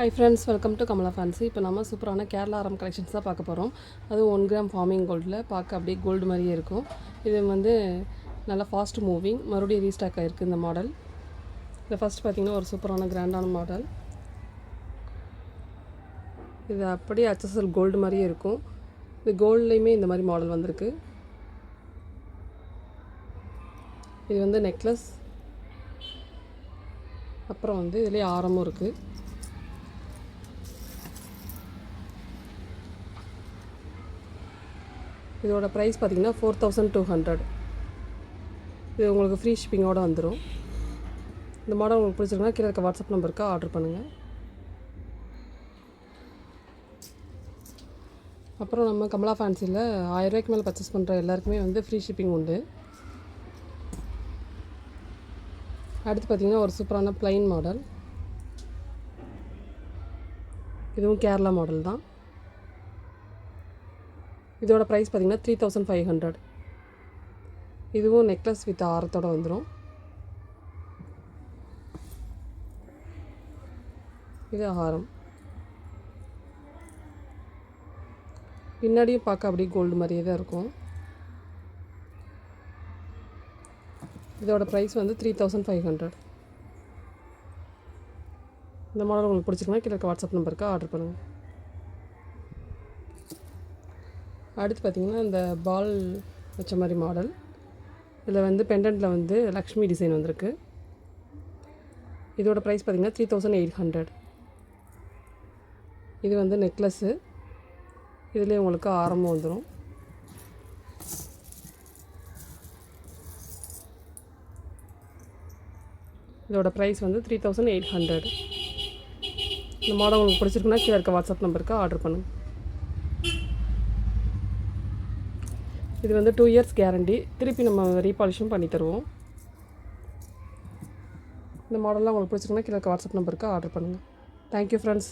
Hi friends welcome to Kamala fancy இப்போ நம்ம சூப்பரான கேரளா ஆரம் கலெக்ஷன்ஸ் தான் பார்க்க போகிறோம் அதுவும் ஒன் கிராம் ஃபார்மிங் கோல்டில் பார்க்க அப்படியே கோல்டு மாதிரியே இருக்கும். இது வந்து நல்லா ஃபாஸ்ட் மூவிங் மறுபடியும் ரீஸ்டாக் ஆகிருக்கு இந்த மாடல் இதில் ஃபஸ்ட் பார்த்திங்கன்னா ஒரு சூப்பரான கிராண்டான மாடல் இது அப்படியே அச்சசல் கோல்டு மாதிரியே இருக்கும். இது கோல்ட்லேயுமே இந்த மாதிரி மாடல் வந்திருக்கு. இது வந்து நெக்லஸ் அப்புறம் வந்து இதுலேயே ஆரமும் இருக்குது இதோட ப்ரைஸ் பார்த்தீங்கன்னா ஃபோர் தௌசண்ட் டூ ஹண்ட்ரட் இது உங்களுக்கு ஃப்ரீ ஷிப்பிங்கோடு வந்துடும் இந்த மாடல் உங்களுக்கு பிடிச்சிருக்குன்னா கீழே இருக்க வாட்ஸ்அப் நம்பருக்கு ஆர்டர் பண்ணுங்கள் அப்புறம் நம்ம கமலா ஃபேன்சியில் ஆயிரரூபாய்க்கு மேலே பர்ச்சேஸ் பண்ணுற எல்லாருக்குமே வந்து ஃப்ரீ ஷிப்பிங் உண்டு. அடுத்து பார்த்திங்கன்னா ஒரு சூப்பரான ப்ளைன் மாடல் இதுவும் கேரளா மாடல் தான். இதோட ப்ரைஸ் பார்த்திங்கன்னா த்ரீ தௌசண்ட் ஃபைவ் ஹண்ட்ரட் இதுவும் நெக்லஸ் வித் ஆரத்தோடு வந்துடும் இது ஆரம். பின்னாடியும் பார்க்க அப்படியே கோல்டு மாதிரியே தான் இருக்கும். இதோட ப்ரைஸ் வந்து த்ரீ தௌசண்ட் ஃபைவ் ஹண்ட்ரட் இந்த மாடல் உங்களுக்கு பிடிச்சிருக்குன்னா கீழே வாட்ஸ்அப் நம்பருக்கு ஆர்டர் பண்ணுங்கள் அடுத்து பார்த்திங்கன்னா இந்த பால் வச்ச மாதிரி மாடல் இதில் வந்து பெண்டன்ட்டில் வந்து லக்ஷ்மி டிசைன் வந்திருக்கு. இதோட ப்ரைஸ் பார்த்திங்கன்னா த்ரீ தௌசண்ட் எயிட் ஹண்ட்ரட் இது வந்து நெக்லஸ்ஸு இதுலேயே உங்களுக்கு ஆரம்பம் வந்துடும் இதோட ப்ரைஸ் வந்து த்ரீ தௌசண்ட் எயிட் ஹண்ட்ரட் இந்த மாடல் உங்களுக்கு பிடிச்சிருக்குன்னா கீழே இருக்க வாட்ஸ்அப் நம்பருக்கு ஆர்டர் பண்ணுங்கள் இது வந்து டூ இயர்ஸ் கேரண்டி திருப்பி நம்ம ரீபாலிஷும் பண்ணி தருவோம். இந்த மாடல்லாம் உங்களுக்கு பிடிச்சிருக்குன்னா கீழே வாட்ஸ்அப் நம்பருக்கு ஆர்டர் பண்ணுங்கள் தேங்க்யூ ஃப்ரெண்ட்ஸ்